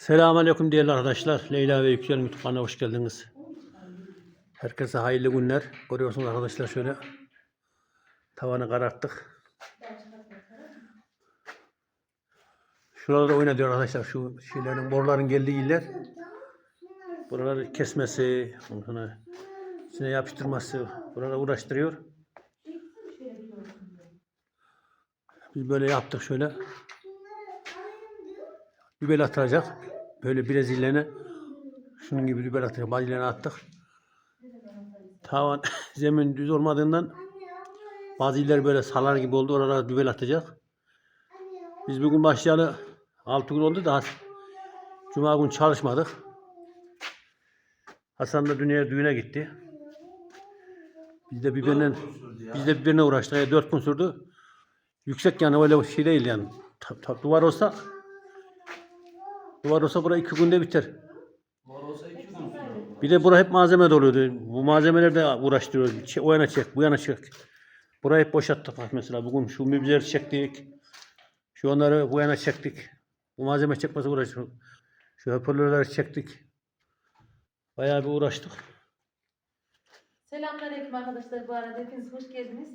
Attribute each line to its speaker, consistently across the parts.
Speaker 1: Selamünaleyküm değerli arkadaşlar. Leyla ve Yüksel'in YouTube kanalına hoş geldiniz. Herkese hayırlı günler. Görüyorsunuz arkadaşlar şöyle tavanı kararttık. Şuralarda oyna diyor arkadaşlar şu şeylerin boruların geldiği iller. Buraları kesmesi, sonra içine yapıştırması, buraları uğraştırıyor. Biz böyle yaptık şöyle. Dübel atacak. Böyle Brezilya'na şunun gibi dübel atacak. Bazilya'na attık. Tavan zemin düz olmadığından bazı iller böyle salar gibi oldu. Oralara dübel atacak. Biz bugün başlayalı 6 gün oldu da Cuma gün çalışmadık. Hasan da dünyaya düğüne gitti. Biz de birbirine biz de birbirine uğraştık. Yani 4 gün sürdü. Yüksek yani öyle şey değil yani. Ta- ta- duvar olsa duvar olsa bura iki günde biter.
Speaker 2: Var olsa iki gün.
Speaker 1: Bir de bura hep malzeme doluydu. Bu malzemeler de uğraştırıyor. Ç- O yana çek, bu yana çek. Burayı hep boşalttık bak mesela. Bugün şu mübzeleri çektik. Şu onları bu yana çektik. Bu malzeme çekmesi uğraştık. Şu hoparlörleri çektik. Bayağı bir uğraştık.
Speaker 3: Selamünaleyküm arkadaşlar bu arada hepiniz hoş geldiniz.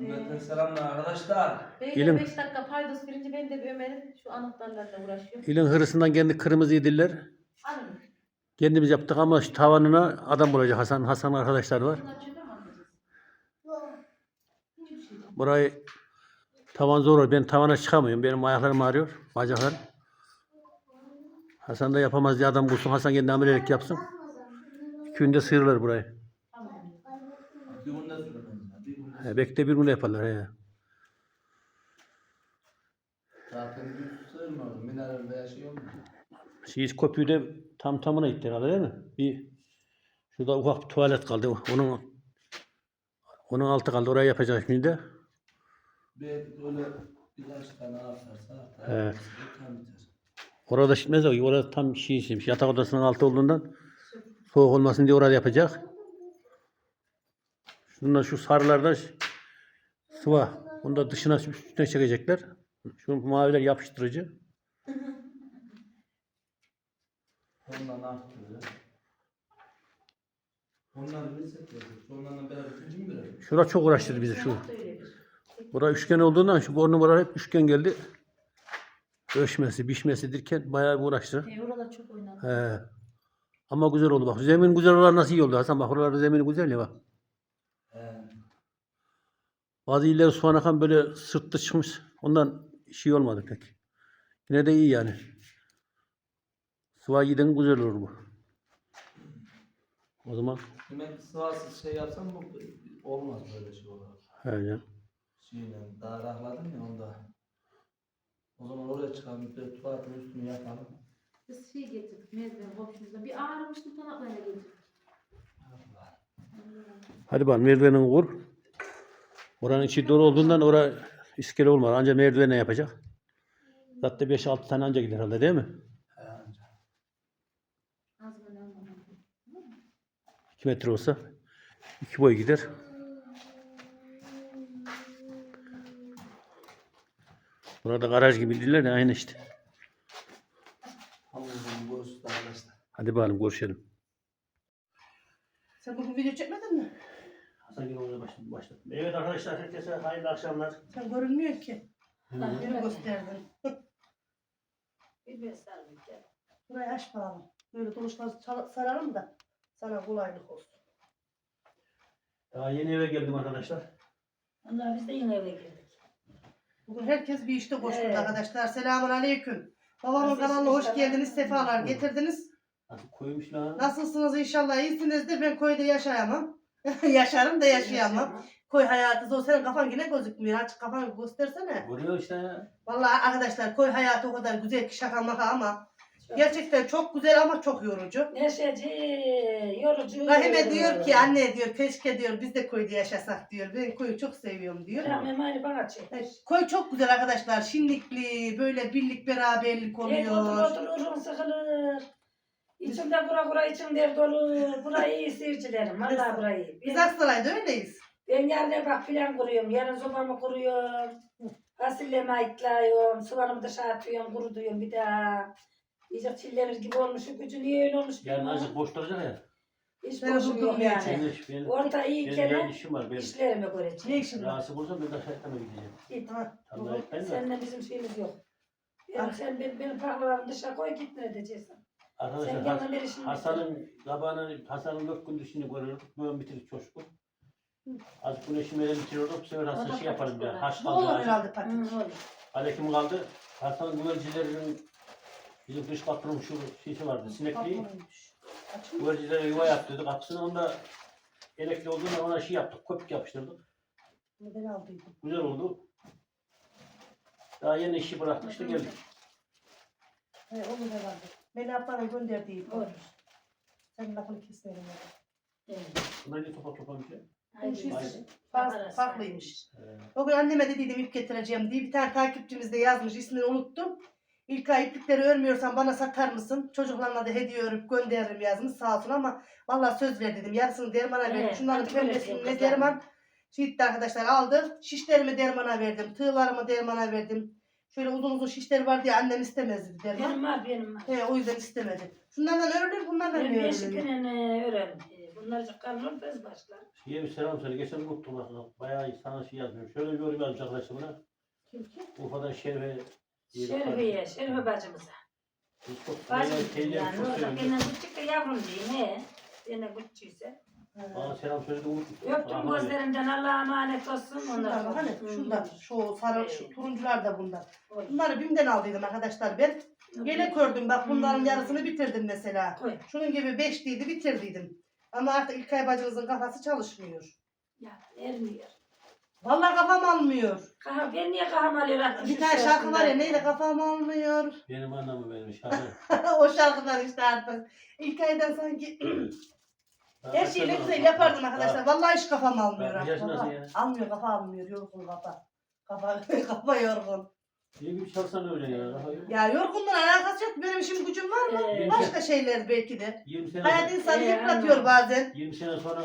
Speaker 2: Cümleten selamlar arkadaşlar.
Speaker 3: Beyler
Speaker 1: İlim.
Speaker 3: 5 dakika paydos birinci ben de bir Ömer'in şu anahtarlarla uğraşıyorum.
Speaker 1: İlin hırısından kendi kırmızı yediler.
Speaker 3: Alın.
Speaker 1: Kendimiz yaptık ama şu tavanına adam bulacak Hasan. Hasan arkadaşlar var.
Speaker 3: Bunlar çöpe mi atacağız? Hiçbir şey yok.
Speaker 1: Burayı tavan zor olur. Ben tavana çıkamıyorum. Benim ayaklarım ağrıyor. Bacaklarım. Hasan da yapamaz diye adam bulsun. Hasan kendi amelelik yapsın. İki günde sıyırırlar burayı.
Speaker 3: Tamam.
Speaker 2: Bir günde sürmemiz var. Bir günde.
Speaker 1: He, bekle bir günde yaparlar. He.
Speaker 2: Zaten bir sığırmıyor. Yaşıyor mu?
Speaker 1: Şey, köpüğü de tam tamına gitti herhalde değil mi? Bir şurada ufak bir tuvalet kaldı. Onun onun altı kaldı. Oraya yapacağız şimdi de.
Speaker 2: Bir öyle birkaç tane artarsa artar.
Speaker 1: Evet.
Speaker 2: Tam biter.
Speaker 1: Orada şitmez o. Orada tam şey işiymiş. Yatak odasının altı olduğundan soğuk olmasın diye orada yapacak. Şunlar şu sarılardan sıva. Bunu da dışına üstüne çekecekler. Şu maviler yapıştırıcı.
Speaker 2: Ondan. Onları bilsek ya. Onlarla beraber üçüncü mü beraber?
Speaker 1: Şura çok uğraştırdı bizi şu. Bura üçgen olduğundan şu bornu buralar hep üçgen geldi. Ölçmesi, biçmesi derken bayağı bir uğraştı.
Speaker 3: E, oralar çok oynadı.
Speaker 1: He. Ama güzel oldu bak. Zemin güzel olan nasıl iyi oldu Hasan bak. Oralarda zemini güzel ya bak. Bazı illeri soğan akan böyle sırtlı çıkmış. Ondan şey olmadı pek. Yine de iyi yani. Sıva giden güzel olur bu. O zaman
Speaker 2: Demek ki sıvasız şey yapsam bu olmaz böyle şey olarak.
Speaker 1: he canım.
Speaker 2: Şeyle daha rahatladım ya onda. O zaman oraya çıkalım. Bir tuvaletin üstünü yapalım.
Speaker 3: Biz şey getirdik merdiven komşumuzdan. Bir ağrımıştı tanaklarla getirdik.
Speaker 1: Hadi bakalım merdivenin kur. Oranın içi dolu olduğundan ora iskele olmaz. Ancak merdivene yapacak. Zaten 5-6 tane anca gider herhalde değil mi?
Speaker 2: Anca.
Speaker 1: 2 metre olsa 2 boy gider. Burada garaj gibi değiller de aynı işte. Hadi bakalım görüşelim.
Speaker 4: Sen bugün video çekmedin mi?
Speaker 1: Hasan yine oraya başladı. başladı. Evet arkadaşlar herkese hayırlı akşamlar.
Speaker 4: Sen görünmüyor ki. Beni gösterdin.
Speaker 3: Bir beslendik ya.
Speaker 4: Burayı aç bakalım. Böyle doluşları sararım da sana kolaylık olsun.
Speaker 1: Daha yeni eve geldim arkadaşlar.
Speaker 5: Allah biz de yine eve girdik.
Speaker 4: Bugün herkes bir işte koşturdu
Speaker 5: Evet.
Speaker 4: arkadaşlar. Selamun aleyküm. Babamın kanalına hoş geldiniz. Sefalar getirdiniz.
Speaker 1: Nasıl koymuş lan?
Speaker 4: Nasılsınız inşallah iyisinizdir. Ben köyde yaşayamam. Yaşarım da yaşayamam. Koy hayatı zor. Senin kafan yine gözükmüyor. Açık kafanı göstersene.
Speaker 1: Görüyor işte ya.
Speaker 4: Vallahi arkadaşlar koy hayatı o kadar güzel ki şaka maka ama gerçekten çok güzel ama çok yorucu.
Speaker 5: Neşeci, yorucu.
Speaker 4: Rahime diyor ki anne diyor keşke diyor biz de köyde yaşasak diyor. Ben köyü çok seviyorum diyor.
Speaker 5: Rahime aynı bana çek.
Speaker 4: Evet, Köy çok güzel arkadaşlar. Şimdikli böyle birlik beraberlik
Speaker 5: otur
Speaker 4: oluyor.
Speaker 5: otururum sıkılır. İçimde kura kura içim der dolu. Burayı iyi seyircilerim. Valla burayı.
Speaker 4: Biz
Speaker 5: Ben,
Speaker 4: Aksaray'da öyleyiz.
Speaker 5: ben yarın bak filan kuruyorum. Yarın sobamı kuruyorum. Fasulyemi ayıklıyorum. Soğanımı dışarı atıyorum. Kurutuyorum bir daha. İyice çillenir gibi olmuş. Şu gücü niye öyle olmuş?
Speaker 1: Yarın
Speaker 5: bilmiyorum.
Speaker 1: azıcık boş duracak ya.
Speaker 5: Hiç
Speaker 4: Ben
Speaker 5: boşum yok
Speaker 4: ya.
Speaker 5: yani.
Speaker 1: Senin iş, benim,
Speaker 5: Orta iyi
Speaker 1: benim
Speaker 5: kere
Speaker 1: yarın işim var. Benim.
Speaker 5: işlerimi göreceğim.
Speaker 4: Ne işin var?
Speaker 1: Rahatsız olursam ben de şahitleme gideceğim.
Speaker 5: Git.
Speaker 4: Ha,
Speaker 1: Tam da
Speaker 4: doğru.
Speaker 1: gitmem de.
Speaker 5: Seninle bizim şeyimiz yok. Yani sen benim, benim pahalarımı dışarı koy git ne edeceksin. Sen
Speaker 1: Arkadaşlar Has-
Speaker 5: bir işin
Speaker 1: Hasan'ın kabağının Hasan'ın dört gün dişini görüyorduk. Bugün bitirdik çocuk. Az güneşimi ele bitiriyorduk. Bu sefer Hasan şey yaparım
Speaker 5: patik
Speaker 1: ya. Haş
Speaker 4: Ne olur
Speaker 1: kaldı.
Speaker 4: herhalde
Speaker 5: Hı,
Speaker 4: patik.
Speaker 5: olur.
Speaker 1: Alekim kaldı. Hasan'ın güvercilerinin bizim dış patronun şu şeysi vardı. Sinekliği.
Speaker 4: Açın.
Speaker 1: Güvercilere yuva yaptırdık. Kapısını onda elekli olduğunda ona şey yaptık. Köpük yapıştırdık.
Speaker 4: Ben aldıydım.
Speaker 1: Güzel oldu. Daha yeni işi bıraktık işte geldik.
Speaker 4: He, olur herhalde. Beni ablanın gönderdiği.
Speaker 5: Olur.
Speaker 4: Sen lafını kesmeyelim.
Speaker 5: Evet.
Speaker 1: Bunlar ne topa topa bir şey.
Speaker 4: Şey, farklıymış.
Speaker 1: Ee,
Speaker 4: O gün anneme dediydim ip getireceğim diye bir tane takipçimiz de yazmış ismini unuttum. İlk ay iplikleri örmüyorsan bana satar mısın? Çocuklarına da hediye örüp gönderirim yazmış sağ olsun ama vallahi söz ver dedim. Yarısını dermana verdim.
Speaker 5: Evet,
Speaker 4: Şunların
Speaker 5: böyle
Speaker 4: pembesini ne
Speaker 5: kızlar.
Speaker 4: derman. Şiitte arkadaşlar aldı. Şişlerimi dermana verdim. Tığlarımı dermana verdim. Şöyle uzun uzun şişler var diye annem istemezdi derman.
Speaker 5: Benim var benim var.
Speaker 4: He, o yüzden istemedi. Şunlardan örülür bunlardan
Speaker 5: Ben
Speaker 4: niye
Speaker 5: beş
Speaker 4: örülür?
Speaker 5: öğrendim. Bunlar çıkarılır bez başlar.
Speaker 1: Şeye bir selam söyle. Geçen unuttum aslında. Bayağı sana şey yazmıyorum. Şöyle bir yorum yazmış arkadaşlar buna.
Speaker 4: Kim kim?
Speaker 1: Urfa'dan Şerife. diye bir
Speaker 5: Şerifiye. Şerife bacımıza.
Speaker 1: Biz çok
Speaker 5: Bacım yani
Speaker 1: çok
Speaker 5: orada gene küçük de yavrum diye ne? Gene küçükse.
Speaker 1: Bana selam söyledi unuttum.
Speaker 5: Öptüm
Speaker 1: Rahman
Speaker 5: gözlerinden Allah'a emanet olsun.
Speaker 4: Şunlar bak hani şundan şu sarı şu turuncular da bundan. Bunları BİM'den aldıydım arkadaşlar ben. Gene gördüm bak bunların
Speaker 5: Hmm.
Speaker 4: yarısını bitirdim mesela.
Speaker 5: Koy.
Speaker 4: Şunun gibi beşliydi bitirdiydim. Ama artık İlkay bacımızın kafası çalışmıyor.
Speaker 5: Ya ermiyor.
Speaker 4: Vallahi kafam almıyor.
Speaker 5: Kaha, ben niye kaham alıyor?
Speaker 4: Bir tane şarkı var ya neyle kafam almıyor.
Speaker 1: Benim anlamı benim şahı.
Speaker 4: o şarkıdan işte artık. İlkay'dan sanki her şeyi ne güzel yapardım arkadaşlar. Vallahi hiç kafam almıyor.
Speaker 1: Ben nasıl
Speaker 4: Kafa-
Speaker 1: ya?
Speaker 4: Almıyor kafa almıyor. Yorgun kafa. Kafa, kafa yorgun.
Speaker 1: İyi bir çalsan öyle ya. Yok.
Speaker 4: Ya yorgunluğun alakası yok. Benim işim gücüm var mı?
Speaker 5: Ee,
Speaker 4: Başka şeyler belki de.
Speaker 1: 20 sene
Speaker 4: Hayat
Speaker 1: sonra,
Speaker 4: insanı
Speaker 5: Ee,
Speaker 4: yıpratıyor
Speaker 5: anladım.
Speaker 4: bazen.
Speaker 1: 20 sene sonra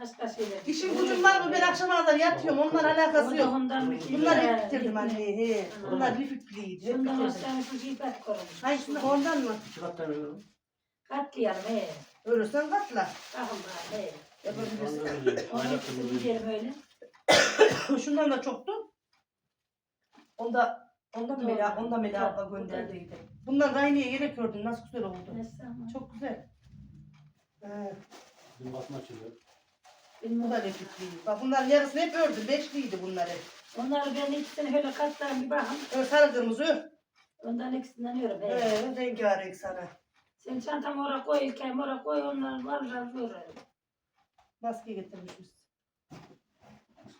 Speaker 5: Başka şeyler.
Speaker 4: İşim gücüm var mı? Ben akşama kadar yatıyorum. Onunla alakası yok.
Speaker 5: Ondan bir şey
Speaker 4: Bunlar hep bitirdim anne. He. Bunlar lifikliydi. Hep
Speaker 5: Şundan
Speaker 4: bitirdim.
Speaker 5: aşağı şu şey kat korumuş.
Speaker 4: Hangisini ondan mı?
Speaker 1: iki kattan veriyorum.
Speaker 5: Katlayalım he.
Speaker 4: Ölürsen katla.
Speaker 5: Var he.
Speaker 4: Yapabilirsin.
Speaker 1: Ondan öyle. Öyle.
Speaker 5: gidelim öyle.
Speaker 4: Şundan da çoktu. Onda Ondan
Speaker 5: Doğru.
Speaker 4: Mela, ondan Mela abla gönderdiydi. Bundan Rayni'ye yelek gördüm. Nasıl güzel oldu.
Speaker 5: Neyse ama.
Speaker 4: Çok güzel. Ee,
Speaker 1: Bizim basma açılıyor.
Speaker 5: Benim
Speaker 4: bu da lezzetli. Bak bunların yarısını hep ördüm. Beşliydi bunlar hep.
Speaker 5: Onları ben ikisini öyle katlarım bir bakın.
Speaker 4: Ö, sarı kırmızı ör.
Speaker 5: Ondan ikisinden yiyorum. He.
Speaker 4: Ee, rengarenk sana.
Speaker 5: Sen çantamı oraya koy, ilkayım oraya koy, onları varlar veririm.
Speaker 4: Maske getirmişiz.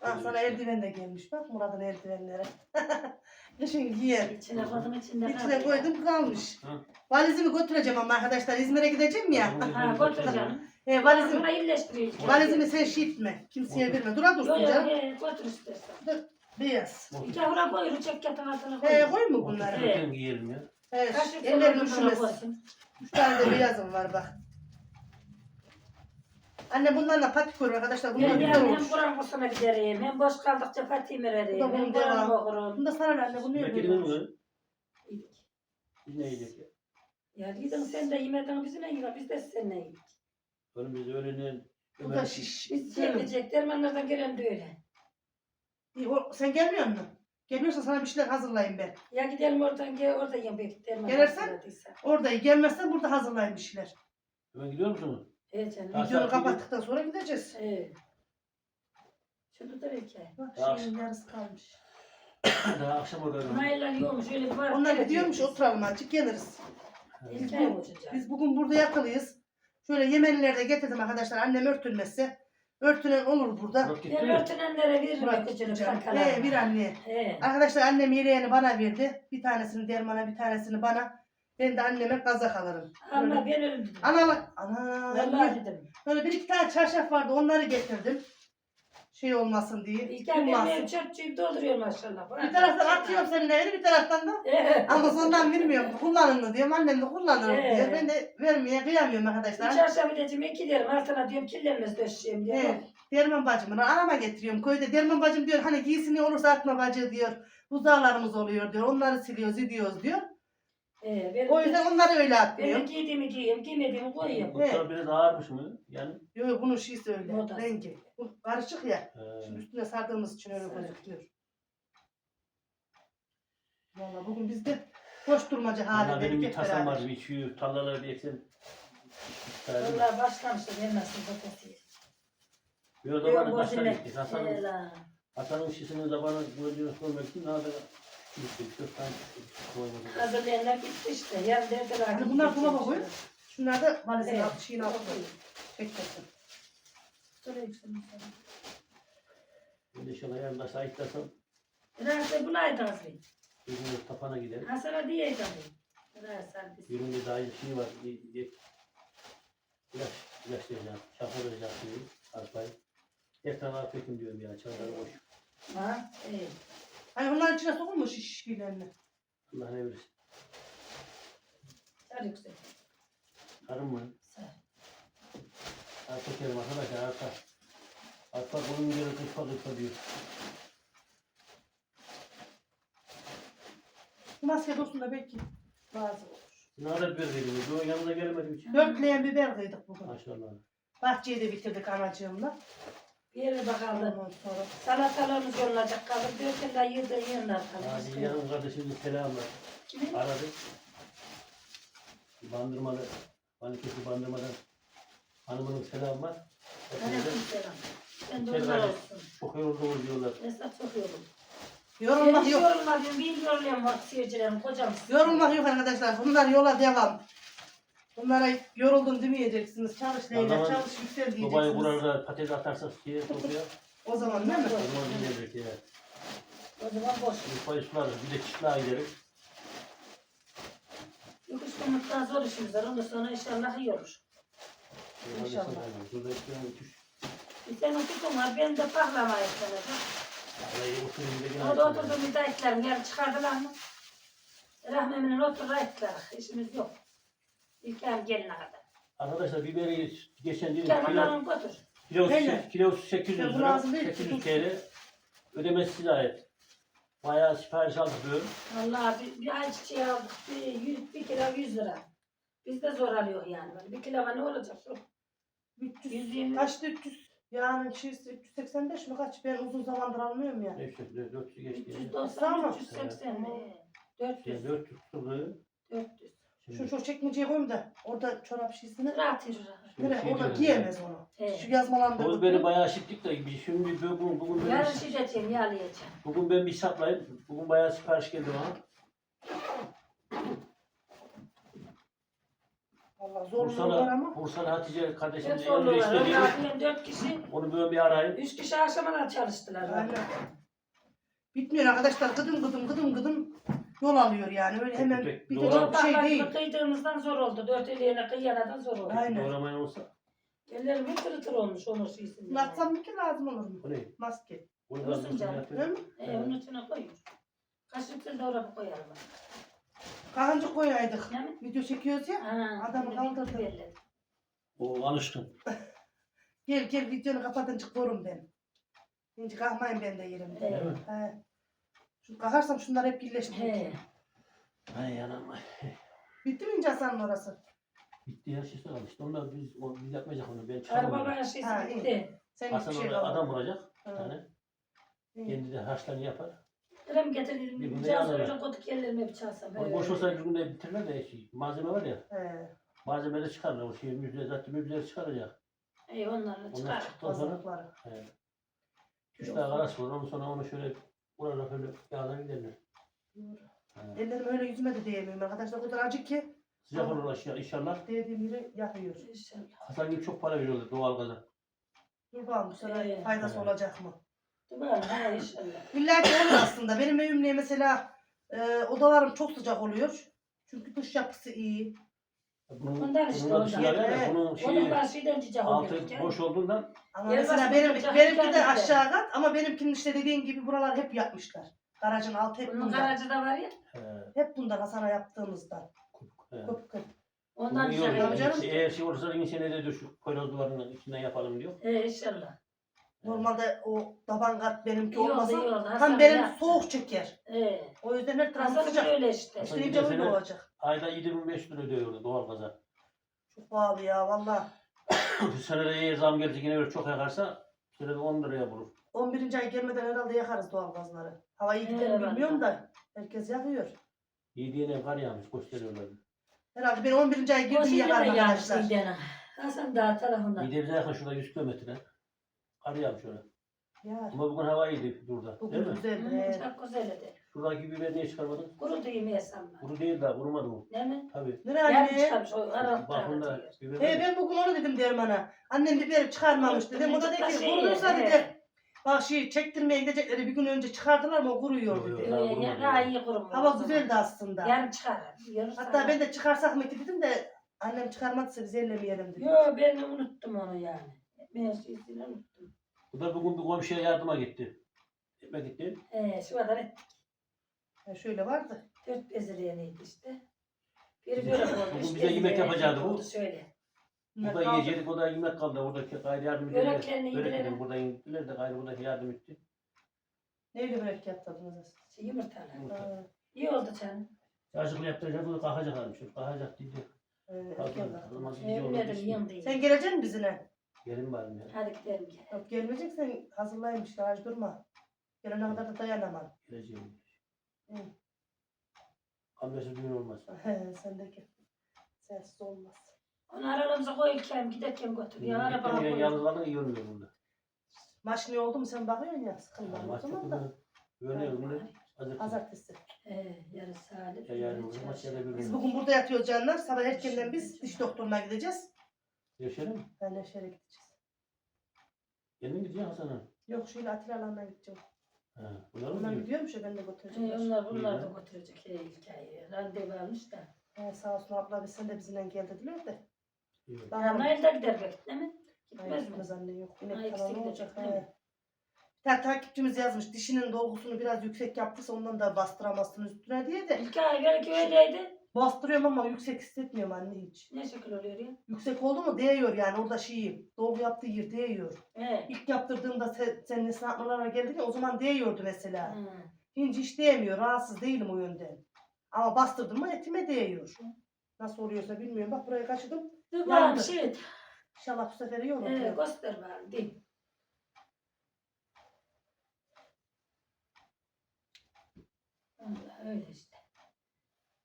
Speaker 4: Ah sana eldiven de gelmiş. Bak Murat'ın eldivenleri. Kışın giyer.
Speaker 5: İçine koydum, içinde
Speaker 4: İçine koydum kalmış.
Speaker 1: Hı.
Speaker 4: Valizimi götüreceğim ama arkadaşlar İzmir'e gideceğim ya.
Speaker 5: Ha götür canım.
Speaker 4: He, valizimi,
Speaker 5: Sonra iyileştiriyor. işte.
Speaker 4: valizimi sen şişitme. Kimseye verme. Dura
Speaker 5: Yok
Speaker 4: dursun
Speaker 5: yok
Speaker 4: canım.
Speaker 5: he, götür istersen.
Speaker 4: Beyaz.
Speaker 5: İki hura koy, rüçek yatın altına koy.
Speaker 4: He koy mu bunları?
Speaker 1: Otururken giyelim ya.
Speaker 4: He,
Speaker 5: Kaşık
Speaker 4: ellerim
Speaker 5: falan sonra
Speaker 4: üşümesin.
Speaker 5: koysun.
Speaker 4: Üç tane de beyazım var bak. Anne bunlarla patik koyuyor arkadaşlar. Bunlar
Speaker 5: Ben
Speaker 4: güzel
Speaker 5: hem
Speaker 4: olmuş.
Speaker 5: Kur'an kursuna giderim, hem boş kaldıkça Fatih'i
Speaker 4: Bu da
Speaker 5: veririm,
Speaker 4: bunun
Speaker 5: hem Kur'an
Speaker 4: devamı.
Speaker 5: okurum.
Speaker 4: Bunu da sana ver anne. Bu niye
Speaker 1: Yemek
Speaker 4: böyle
Speaker 1: yedin mi lan? Biz ne yiyecek ya?
Speaker 5: Ya gidin sen de yemedin bizi ne yiyor, biz de seninle yedik.
Speaker 1: Oğlum biz öğlenen
Speaker 4: Bu da şiş.
Speaker 5: Biz şey diyecek, dermanlardan gelen de öyle.
Speaker 4: İyi, o- Sen gelmiyor musun? Geliyorsan sana bir şeyler hazırlayayım ben.
Speaker 5: Ya gidelim oradan, gel orada yem belki derman.
Speaker 4: Gelirsen? Orada gelmezsen burada hazırlayayım bir şeyler.
Speaker 1: Hemen gidiyor musun?
Speaker 5: Evet canım.
Speaker 1: Ha,
Speaker 4: Videoyu
Speaker 1: saat
Speaker 4: kapattıktan sonra gideceğiz.
Speaker 5: Evet. Şurada da belki.
Speaker 4: Bak şeyin yarısı kalmış.
Speaker 1: Daha akşam orada.
Speaker 5: Maylar yiyormuş öyle bir var.
Speaker 4: Onlar gidiyormuş oturalım azıcık geliriz.
Speaker 5: İlk ay olacak.
Speaker 4: Biz bugün burada yakılıyız. Şöyle Yemenileri de getirdim arkadaşlar. Annem örtülmezse. Örtülen olur burada.
Speaker 1: Murat gitti
Speaker 5: Ben
Speaker 1: mi?
Speaker 5: örtünenlere veririm
Speaker 4: Murat
Speaker 5: öpücünü
Speaker 4: tutacağım. He bir anne.
Speaker 5: He.
Speaker 4: Arkadaşlar annem yeleğini bana verdi. Bir tanesini Derman'a bir tanesini bana. Ben de anneme kazak alırım.
Speaker 5: Ama
Speaker 4: Böyle-
Speaker 5: ben dedim.
Speaker 4: Ana ana.
Speaker 5: Vallahi dedim.
Speaker 4: Böyle bir iki tane çarşaf vardı onları getirdim. Şey olmasın diye.
Speaker 5: İlk ay benim ev çöpçüyü dolduruyor maşallah.
Speaker 4: Bir taraftan atıyorum senin evini bir taraftan da ama sondan bilmiyorum kullanın mı diyorum annem de kullanırım
Speaker 5: Evet.
Speaker 4: diyor. Ben de vermeye kıyamıyorum arkadaşlar.
Speaker 5: çarşaf edeceğim iki derim altına diyorum kirlenmez döşeyim diyor.
Speaker 4: Evet. Derman bacımı anama getiriyorum köyde. Derman bacım diyor hani giysini olursa atma bacı diyor. Buzağlarımız oluyor diyor. Onları siliyoruz ediyoruz diyor.
Speaker 5: Ee, ben,
Speaker 4: O yüzden onları öyle
Speaker 5: ben de
Speaker 4: atmıyorum.
Speaker 5: giydiğimi giyiyorum, giymediğimi koyuyorum.
Speaker 1: Bu taraf biraz ağırmış mı? Yani.
Speaker 4: Yok yok bunun şeysi öyle.
Speaker 5: Modası.
Speaker 4: Rengi. Bu karışık ya.
Speaker 1: He.
Speaker 4: Şimdi üstüne sardığımız için öyle
Speaker 5: Sarı.
Speaker 4: gözüküyor. Valla bugün bizde koşturmaca
Speaker 1: Valla
Speaker 4: halinde.
Speaker 1: benim bir
Speaker 4: hep
Speaker 1: tasam
Speaker 4: beraber.
Speaker 1: vardı. Bir şu tarlaları bir eksen.
Speaker 5: Vallahi başlamıştım elmasın kafası.
Speaker 1: Bir o
Speaker 5: Yok
Speaker 1: zaman
Speaker 5: bu
Speaker 1: başlar
Speaker 5: sene.
Speaker 1: gittik. Hasan'ın
Speaker 5: Ela.
Speaker 1: Hasan'ın şişinin zamanı gördüğünü sormak için nerede gittik.
Speaker 5: Hazırlayanlar gitti işte. Yarın dediler.
Speaker 4: Hadi bunlar dolaba koy. Şunlar da valizin
Speaker 5: Evet.
Speaker 4: altı şeyin altına beklesin.
Speaker 1: Ben de inşallah yarın da sahiplasam
Speaker 5: Biraz bulaydınız mı?
Speaker 1: bir gün tapana giderim.
Speaker 5: Hasan'a. Biraz sen biz.
Speaker 1: Birinde daha iyi şey var. Bir, bir, ilaç, ilaç vereceğim. Şafa vereceğim şimdi. Arpayı. Tane afetim diyorum ya. Çanları boş.
Speaker 5: Ha? Evet.
Speaker 4: Hani onların içine sokulmuş iş şeylerini.
Speaker 1: Allah ne verirsin.
Speaker 5: Sarı yüksek.
Speaker 1: Karın mı?
Speaker 5: Sarı.
Speaker 1: Arpa kerim arkadaşlar arpa. Arpa bunun üzerine kırpa kırpa diyor.
Speaker 4: Bu maske dostunda belki bazı olur.
Speaker 1: Ne kadar biber verdim. Ben yanına gelemedim hiç.
Speaker 4: Dörtleyen biber kıydık bugün.
Speaker 1: Maşallah.
Speaker 4: Bahçeyi de bitirdik anacığımla.
Speaker 5: Yere bakalım. Salatalarımız yolunacak kalır. Yılda yılda yığınlar
Speaker 1: Hadi
Speaker 5: kalır.
Speaker 1: yanım kardeşim selamlar.
Speaker 5: Kimin?
Speaker 1: Aradık. Bandırmalı. Balıkesir bandırmadan. Hanımının selamı var. Hepinize
Speaker 5: Aleykümselam. Ben de onlar olsun.
Speaker 1: çok yoruldunuz diyorlar.
Speaker 5: Esnaf çok yoruldu.
Speaker 4: Yorulmak
Speaker 5: Ben hiç
Speaker 4: yok.
Speaker 5: Bir yoruluyorum bak seyircilerim. Kocam.
Speaker 4: Yorulmak yok arkadaşlar. Bunlar yola devam. Bunlara yoruldun demeyeceksiniz. Çalış Leyla, çalış yüksel
Speaker 1: Sobayı
Speaker 4: diyeceksiniz.
Speaker 1: kurar da patates atarsak şeye sofraya.
Speaker 4: O zaman değil mi?
Speaker 1: O zaman dinleyecek ya.
Speaker 5: O zaman boş.
Speaker 1: Yufayı sularız. Bir de çıtlığa gideriz.
Speaker 5: Yokuş komuttan zor işimiz var. Ondan sonra inşallah iyi olur.
Speaker 4: İnşallah.
Speaker 1: Şurada ekmeğin uçuş.
Speaker 5: Bir senin tutun var. Ben de pahlama etmedim.
Speaker 1: Arayı oturun bir de gene
Speaker 5: Orada oturdum bir de etlerim. Yarın çıkardılar mı? Rahmeminin oturur ettiler. İşimiz yok. İlkem geline kadar.
Speaker 1: Arkadaşlar biberi geçen dedim
Speaker 5: İlkem
Speaker 1: kilo,
Speaker 5: onların götür.
Speaker 1: kilosu,
Speaker 4: Aynen.
Speaker 1: kilosu 800
Speaker 4: İşte bu
Speaker 1: lira.
Speaker 4: lazım değil,
Speaker 1: 800
Speaker 4: tutun.
Speaker 1: TL. Ödemesi size ait. Bayağı sipariş aldık diyorum.
Speaker 5: Vallahi bir, bir ay çiçeği aldık. Bir, yüz, bir kilo 100 lira. Biz de zor alıyor yani. Böyle Bir kilo ne olacak? Şu
Speaker 4: 300.
Speaker 5: 120.
Speaker 4: Kaçtı 300? Yani şey 385 mi kaç? Ben uzun zamandır almıyorum ya.
Speaker 1: Ne işte 400 geçti. yani.
Speaker 5: 390, 380 mi?
Speaker 1: Yani
Speaker 5: 400.
Speaker 1: 400 tutuldu.
Speaker 5: 400.
Speaker 4: Şu
Speaker 1: Şimdi
Speaker 4: şu çekmeceye koyayım da orada çorap şişini.
Speaker 5: Rahat yürü.
Speaker 4: Nereye?
Speaker 1: şey
Speaker 4: Orada
Speaker 1: diyorum
Speaker 4: giyemez onu.
Speaker 5: Evet.
Speaker 4: Şu yazmalarını da
Speaker 1: Oğuz beni bayağı şıktık da şimdi bugün bugün ben,
Speaker 5: Yarın şişeceğim, yağlayacağım.
Speaker 1: bugün ben bir saplayayım. Bugün bayağı sipariş geldi bana.
Speaker 4: Valla zorluğu var
Speaker 1: Bursa'da,
Speaker 4: ama.
Speaker 1: Bursa'da Hatice kardeşimiz
Speaker 5: Hep
Speaker 1: evinde
Speaker 5: zorlular.
Speaker 1: istediği.
Speaker 5: Onlar dört kişi,
Speaker 1: Onu böyle bir arayayım.
Speaker 5: üç kişi akşamına çalıştılar.
Speaker 4: Aynen. Bitmiyor arkadaşlar. Gıdım gıdım gıdım gıdım yol alıyor yani. Öyle hemen
Speaker 1: Peki,
Speaker 4: bir
Speaker 1: doğru.
Speaker 4: de bir şey değil.
Speaker 5: gibi kıydığımızdan zor oldu. Dört eliyle kıyana da zor oldu.
Speaker 4: Aynen.
Speaker 1: Doğramayan olsa.
Speaker 5: Ellerim bir tır tır olmuş onun şeysinden.
Speaker 4: Latsam mı ki lazım olur mu?
Speaker 1: Bu ne?
Speaker 4: Maske.
Speaker 1: Bunu
Speaker 5: Olsun
Speaker 1: da nasıl
Speaker 5: canım.
Speaker 4: Değil mi?
Speaker 5: Ee, onun içine koyuyor. Kaşık da oraya koyalım.
Speaker 4: Kahancı koyaydık.
Speaker 5: Ne mi?
Speaker 4: Video çekiyoruz ya.
Speaker 5: Ha,
Speaker 4: Adamı
Speaker 5: bir
Speaker 4: kaldırdı.
Speaker 5: belli.
Speaker 1: O alışkın.
Speaker 4: Gel gel videonu kapatın çıkıyorum ben. Şimdi kalkmayın ben de yerimde.
Speaker 5: He.
Speaker 1: Değil mi?
Speaker 4: He. Şu kalkarsam şunlar hep
Speaker 5: He.
Speaker 4: birleştirecek.
Speaker 1: Ay yanam.
Speaker 4: Bitti mi İnce Hasan'ın orası?
Speaker 1: Bitti ya şey kaldı işte. Onlar biz, o, biz yapmayacak onu. Ben
Speaker 5: Araba
Speaker 1: çıkamam.
Speaker 5: bayağı şeysi
Speaker 4: Ha, iyi.
Speaker 5: bitti.
Speaker 4: Senin
Speaker 1: Hasan
Speaker 4: bir şey
Speaker 1: orada
Speaker 4: kalmadı.
Speaker 1: adam vuracak. Bir
Speaker 4: Ha,
Speaker 1: tane.
Speaker 4: iyi.
Speaker 1: Kendi de harçlarını yapar.
Speaker 5: Krem
Speaker 1: Bir
Speaker 5: getirdim.
Speaker 1: gün de
Speaker 5: Can
Speaker 1: yanına
Speaker 5: sonra
Speaker 1: ver.
Speaker 5: kotuk ellerime bir çalsam.
Speaker 1: Onu boş olsa bir günde bitirirler de şey, malzeme var ya.
Speaker 4: He.
Speaker 1: Malzemeleri çıkarırlar. O şey müze zaten müzeleri çıkaracak.
Speaker 5: İyi onları
Speaker 1: Onlar
Speaker 5: çıkar.
Speaker 1: çıktıktan sonra
Speaker 4: Hazırlıkları.
Speaker 1: he, üç tane arası var. Ondan sonra onu şöyle vurarak öyle yağdan giderler. He.
Speaker 4: Ellerim öyle yüzüme de değmiyorum arkadaşlar. O kadar acı ki
Speaker 1: Sıcak olur aşağı inşallah.
Speaker 4: değdiğim yeri yakıyor.
Speaker 5: İnşallah.
Speaker 1: Hasan gibi çok para veriyorlar doğalgaza.
Speaker 4: Dur bakalım bu sene
Speaker 5: Evet.
Speaker 4: faydası
Speaker 1: Evet.
Speaker 4: olacak mı?
Speaker 5: Değil mi? Ha inşallah.
Speaker 4: İlla ki olur aslında. Benim evimde mesela e, odalarım çok sıcak oluyor. Çünkü dış yapısı iyi.
Speaker 1: Bunun,
Speaker 5: Ondan işte
Speaker 1: bunun dışı
Speaker 5: ondan.
Speaker 1: ya,
Speaker 4: Evet.
Speaker 1: bunun
Speaker 5: Onun
Speaker 1: şeyi
Speaker 5: karşıdan cicak
Speaker 1: altı
Speaker 5: oluyor.
Speaker 1: boş olduğundan
Speaker 4: Ama
Speaker 5: Yer
Speaker 4: mesela benim, benimki de aşağı kat ama benimkinin işte dediğin gibi buralar hep yapmışlar. Garajın altı hep
Speaker 5: Bunun
Speaker 4: bundan.
Speaker 5: garajı da var ya.
Speaker 1: he,
Speaker 4: Hep bundan Hasan'a yaptığımızda. Köp köp.
Speaker 5: Ondan
Speaker 1: Bu iyi oluyor.
Speaker 4: Tabii canım.
Speaker 1: Eğer şey olursa yine senede de şu koynoz duvarının içinden yapalım diyor.
Speaker 5: He inşallah.
Speaker 4: Normalde o taban kat benimki
Speaker 5: İyi oldu
Speaker 4: olmasa
Speaker 5: iyi oldu.
Speaker 4: tam benim
Speaker 5: yaptı.
Speaker 4: soğuk çeker.
Speaker 5: He.
Speaker 4: O yüzden her tarafı
Speaker 5: Hasan
Speaker 4: sıcak.
Speaker 5: öyle işte.
Speaker 4: İşte iyice öyle
Speaker 1: sene-
Speaker 4: olacak.
Speaker 1: Ayda 7500 lira ödüyordu doğalgaza.
Speaker 4: Çok pahalı ya valla.
Speaker 1: Bu sene de eğer zam gelecek yine öyle çok yakarsa bu sene de 10 liraya bulur.
Speaker 4: 11. ay gelmeden herhalde yakarız doğalgazları. Hava iyi gider mi bilmiyorum da. Herkes yakıyor.
Speaker 1: İyi diyene kar yağmış gösteriyorlar.
Speaker 4: Herhalde ben 11. ay girdim yakarım arkadaşlar.
Speaker 5: Hasan Dağ tarafından.
Speaker 1: İyi de bize yakın şurada 100 kilometre. Kar yağmış orada.
Speaker 4: Ya.
Speaker 1: Ama bugün hava iyiydi burada. Değil
Speaker 4: Bugün
Speaker 1: mi?
Speaker 4: güzel.
Speaker 5: Hı,
Speaker 4: he.
Speaker 5: Çok güzel de.
Speaker 1: Şuradaki biber niye çıkarmadın?
Speaker 5: Kurudu yemeğe sanma.
Speaker 1: Kuru değil daha kurumadı bu.
Speaker 5: Değil mi?
Speaker 1: Tabii.
Speaker 4: Nereye
Speaker 5: Yarın
Speaker 4: anne?
Speaker 5: çıkarmış o aralık
Speaker 1: Bakımda
Speaker 5: tarafı.
Speaker 1: biber
Speaker 4: He ben bugün onu dedim Derman'a. Annem biberi çıkarmamış dedim. O da dedi ki
Speaker 5: Şey,
Speaker 4: kurursa
Speaker 5: evet.
Speaker 4: dedi. Bak şey çektirmeye gidecekleri bir gün önce çıkardılar ama o kuruyor
Speaker 1: Kuruyor.
Speaker 4: dedi.
Speaker 5: Ee,
Speaker 1: kurumadı
Speaker 5: Daha iyi kurumuş.
Speaker 4: Hava güzeldi aslında.
Speaker 5: Yarın çıkar. Yarın
Speaker 4: Hatta ben de çıkarsak mı ki dedim de annem çıkarmadıysa biz ellemeyelim dedim.
Speaker 5: Yo ben unuttum onu yani. Ben şeysini unuttum.
Speaker 1: Bu da bugün bir komşuya yardıma gitti. Gitme gitti.
Speaker 5: Ee, şu kadar ettik.
Speaker 4: Ha, şöyle vardı.
Speaker 5: Dört bezirliğe neydi işte. Bir böyle oldu. Üç
Speaker 1: bize yemek yapacaktı bu.
Speaker 5: Şöyle.
Speaker 1: Bu da yiyecektik, o da yemek kaldı. Oradaki gayrı yardım
Speaker 5: Böreklerini
Speaker 1: ettiler. Börek
Speaker 5: yediler.
Speaker 1: yedim, burada yediler de gayrı buradaki yardım etti.
Speaker 4: Neyle börek yaptırdınız?
Speaker 5: Şey, yumurtalar.
Speaker 4: Ha,
Speaker 5: İyi oldu canım.
Speaker 1: Yaşıklı yaptıracak, bu da kalkacaklarmış. Kalkacak dedi.
Speaker 4: e,
Speaker 1: Kalkacak.
Speaker 5: diye.
Speaker 4: Sen geleceksin mi bizine?
Speaker 1: Gelin bari ya.
Speaker 5: Hadi gidelim gel.
Speaker 4: Yok gelmeyeceksen hazırlaymış ya aç durma. Gelene kadar da dayanamam.
Speaker 1: Geleceğim.
Speaker 4: Hı.
Speaker 1: Kamyasız düğün olmaz.
Speaker 4: Sen de gel. Sensiz olmaz.
Speaker 5: Onu aralarımıza koyarken giderken götür. Ya arabama
Speaker 1: Gitmeden
Speaker 5: koy.
Speaker 1: yalnız kalın iyi olmuyor burada.
Speaker 4: Maç ne oldu mu sen bakıyorsun ya sıkılma o
Speaker 1: Maç
Speaker 4: zaman da.
Speaker 1: Böyle bunlar. Hazır.
Speaker 4: Pazartesi.
Speaker 5: Ee, yarın saat.
Speaker 1: Ya yarın olur, maç ya da bir
Speaker 4: Biz
Speaker 1: gün.
Speaker 4: bugün burada yatıyoruz canlar. Sabah erkenden biz diş doktoruna gideceğiz.
Speaker 1: Yaşarım mı?
Speaker 4: Ben Neşer'e gideceğiz.
Speaker 1: Kendin gideceksin Hasan'a.
Speaker 4: Yok şöyle Atilla Alan'la gideceğim.
Speaker 1: Ha, bunlar mı
Speaker 4: Onlar
Speaker 1: gidiyor?
Speaker 4: gidiyormuş ya ben de
Speaker 5: Ee,
Speaker 4: götüreceğim.
Speaker 5: onlar bunlar da götürecek hey, hikayeyi. Randevu almış da.
Speaker 4: He, sağ olsun abla biz sen de bizimle gel dediler de.
Speaker 1: İyi.
Speaker 5: Ya
Speaker 4: Bakalım.
Speaker 5: Nail de gider belki değil mi?
Speaker 4: Hayır
Speaker 5: Gitmez mi?
Speaker 4: gitmez anne yok.
Speaker 5: Ha,
Speaker 4: İnek
Speaker 5: ikisi
Speaker 4: falan
Speaker 5: gidecek,
Speaker 4: olacak.
Speaker 5: değil mi?
Speaker 4: He. Bir tane takipçimiz yazmış dişinin dolgusunu biraz yüksek yaptıysa ondan da bastıramazsın üstüne diye de.
Speaker 5: İlk ay belki öyleydi.
Speaker 4: Bastırıyorum ama yüksek hissetmiyorum anne hiç.
Speaker 5: Ne şekil oluyor ya?
Speaker 4: Yüksek oldu mu değiyor yani orada şeyi. Dolgu yaptığı yer değiyor.
Speaker 5: He.
Speaker 4: İlk yaptırdığımda sen, senin esnaflara geldi ya o zaman değiyordu mesela.
Speaker 5: Hı.
Speaker 4: Şimdi hiç değmiyor. Rahatsız değilim o yönden. Ama bastırdım mı etime değiyor. Nasıl oluyorsa bilmiyorum. Bak buraya kaçırdım.
Speaker 5: Dur
Speaker 4: Yandı.
Speaker 5: bakalım şey.
Speaker 4: İnşallah bu sefer iyi olur.
Speaker 5: Ee, göster bana. Değil. Öyle işte.
Speaker 1: Böyle ya da böyle.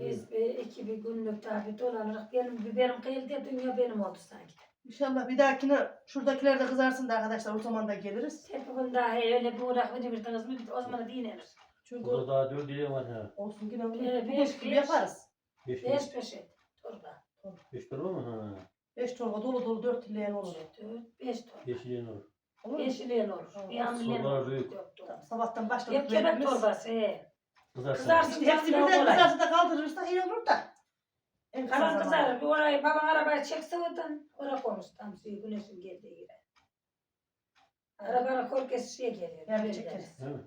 Speaker 5: Biz bir iki bir günlük bir dolanırız. Benim biberim kıyıldı ya dünya benim oldu sanki.
Speaker 4: İnşallah bir dahakine şuradakiler de kızarsın da arkadaşlar o zaman da geliriz.
Speaker 5: Hep bugün daha he, öyle bir uğrak verirdiniz mi o zaman da dinlenir.
Speaker 4: Çünkü
Speaker 1: Burada daha dört dileğim var ha.
Speaker 4: olsun yine bunu
Speaker 5: Ee,
Speaker 4: bu
Speaker 5: beş,
Speaker 4: gibi
Speaker 5: beş.
Speaker 4: yaparız.
Speaker 1: Beş, beş,
Speaker 5: Beş peşet torba.
Speaker 1: beş torba mı? Ha.
Speaker 4: Beş torba dolu dolu dört dileyen olur.
Speaker 5: Dört, beş torba.
Speaker 1: Yeşilliğin olur.
Speaker 4: Olur mu?
Speaker 5: Yeşilliğin olur.
Speaker 4: Tamam.
Speaker 5: Yağmurluğun
Speaker 1: Sobalar
Speaker 5: olur.
Speaker 1: büyük.
Speaker 5: Yok, yok.
Speaker 4: Tamam, Sabahtan başladık.
Speaker 5: Hep kebap
Speaker 4: verdiğimiz.
Speaker 5: torbası he.
Speaker 1: Kızarsın.
Speaker 5: Kızarsın.
Speaker 4: İşte hepsi birden kızarsa da kaldırırsa iyi olur da. En kısa
Speaker 5: Kalan
Speaker 4: zamanda.
Speaker 5: kızar. Bir orayı baban arabaya çekse oradan. Oraya konuş tam suyu güneşin geldiği yere. Arabanın korkesi şeye geliyor.
Speaker 4: Yani çekeriz.
Speaker 1: Değil mi?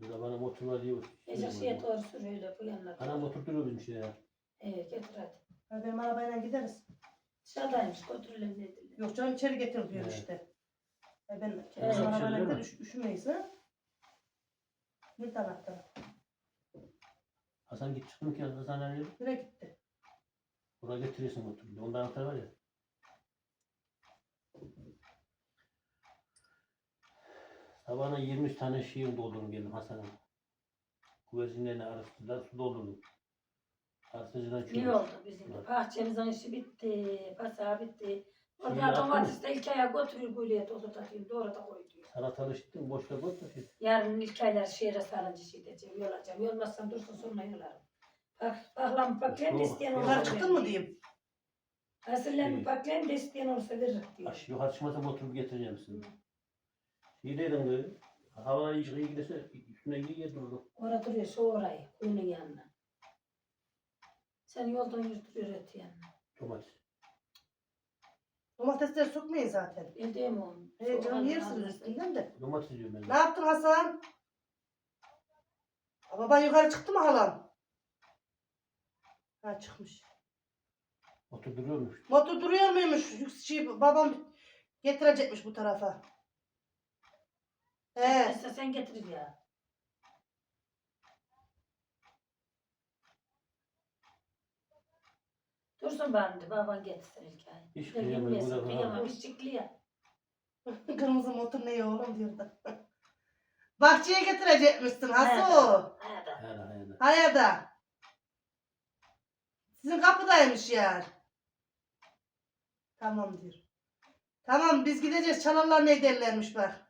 Speaker 1: De bana motorla diyor.
Speaker 5: Ecek şeye doğru sürüyor öyle bu yanına.
Speaker 1: Anam oturtuyor bizim işte ya.
Speaker 5: Evet getir hadi.
Speaker 4: Ha, Benim arabayla gideriz.
Speaker 5: Dışarıdaymış götürülen ne dedi.
Speaker 4: Yok canım içeri getir diyor
Speaker 1: Evet.
Speaker 4: işte. Ya ben
Speaker 5: Evet.
Speaker 4: bizim arabayla
Speaker 1: İçeri
Speaker 4: gider
Speaker 1: değil mi?
Speaker 4: üş, üşümeyiz ha. Bir taraftan.
Speaker 1: Hasan git çıktım ki Hasan nereye?
Speaker 4: Nereye gitti?
Speaker 1: Buraya getiriyorsun motoru. Ondan anahtar var ya. Sabahına 23 tane şiir doldurdum geldim Hasan'a. Güvercinlerini arasında su doldurdum. Arasıcıdan
Speaker 5: İyi oldu bizim de. Bahçemizin işi bitti. Pasağı bitti.
Speaker 1: Mı?
Speaker 5: domates de ilk aya götürüyor böyle dolu takayım. Doğru da koy diyor.
Speaker 1: Salatalı işittim da şey.
Speaker 5: Yarın ilk aylar şehre sarıncı şey diyeceğim. Yolacağım. Yolmazsam dursun sonra yolarım. Bak, baklam baklayayım da isteyen olursa
Speaker 4: Yukarı çıktın mı diyeyim.
Speaker 5: Hazırlanıp
Speaker 1: İyi.
Speaker 5: baklayayım da isteyen olursa veririm diyor.
Speaker 1: Aş yukarı çıkmasa motoru getireceğim size. İyi dedim de. Hava iyi iyi giderse üstüne iyi yer durdu.
Speaker 5: Orada duruyor şu orayı. Kuyunun yanına. Sen yoldan yürütüyor öte yanına.
Speaker 1: Domates.
Speaker 4: Domatesleri sökmeyin zaten.
Speaker 5: Bildiğim o.
Speaker 4: He canım yersiniz üstünden de.
Speaker 1: Domates diyorum ben.
Speaker 4: Ne yaptın Hasan? Ha, Baban yukarı çıktı mı halam? Ha çıkmış.
Speaker 1: Motor duruyormuş.
Speaker 4: Motor duruyor muymuş? Yük- Şey, babam getirecekmiş bu tarafa. He.
Speaker 5: Sen getir ya. Dursun bana de baban getirsin ilk ay.
Speaker 1: Hiç
Speaker 5: Ben
Speaker 1: kıyamam, bu da-
Speaker 5: kıyamam. Işıklı ya.
Speaker 4: Kırmızı motor ne oğlum diyordu. Bahçeye getirecekmişsin Hasu.
Speaker 5: Hayda.
Speaker 1: Hayda, hayda.
Speaker 4: Hayada. Sizin kapıdaymış yer. Tamam diyor. Tamam biz gideceğiz. Çalarlar ne derlermiş bak.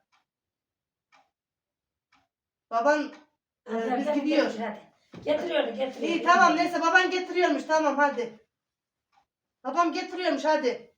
Speaker 4: Baban e, biz
Speaker 5: hadi,
Speaker 4: gidiyor.
Speaker 5: getir, Hadi. Getiriyordu getiriyordu.
Speaker 4: İyi tamam neyse baban getiriyormuş tamam hadi. Babam getiriyormuş hadi.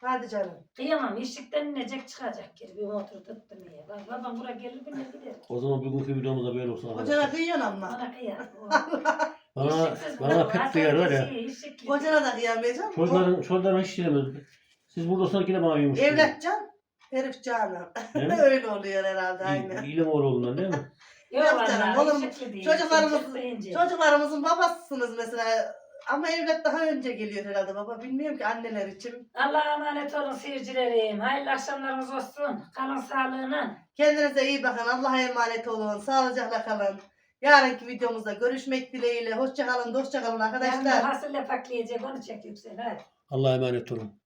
Speaker 4: Hadi canım.
Speaker 5: Kıyamam. Işıktan inecek çıkacak geri. Bir motor tuttum ya. Bak babam buraya gelir bir ne gider.
Speaker 1: O zaman bugünkü videomuz da böyle olsun.
Speaker 4: Kocana
Speaker 1: arkadaşlar.
Speaker 4: kıyıyorsun ama.
Speaker 5: Bana kıyar.
Speaker 1: Bana,
Speaker 5: Işıksız
Speaker 1: bana
Speaker 5: bu.
Speaker 1: kıt diyar var ya.
Speaker 5: Şey, ışıklı.
Speaker 4: Kocana da kıyamayacağım.
Speaker 1: Çocukların, çocukların hiç diyemedim. Siz burada olsanız yine bana uyumuş.
Speaker 4: Evlatcan. Herif canım. Öyle oluyor herhalde aynen.
Speaker 1: İyi, İlim oğlundan değil mi?
Speaker 5: Yok
Speaker 4: Yok canım,
Speaker 5: vallahi, değil.
Speaker 4: Çocuklarımız-. Çocuklarımızın babasısınız mesela. Ama evlat daha önce geliyor herhalde baba. Bilmiyorum ki anneler için.
Speaker 5: Allah'a emanet olun seyircilerim. Hayırlı akşamlarınız olsun. Kalın sağlığına.
Speaker 4: Kendinize iyi bakın. Allah'a emanet olun. Sağlıcakla kalın. Yarınki videomuzda görüşmek dileğiyle. Hoşça kalın, dostça kalın
Speaker 5: Arkadaşlar.
Speaker 4: arkadaşlar.
Speaker 5: Hasılle pakleyecek onu çek yüksel hadi.
Speaker 1: Allah'a emanet olun.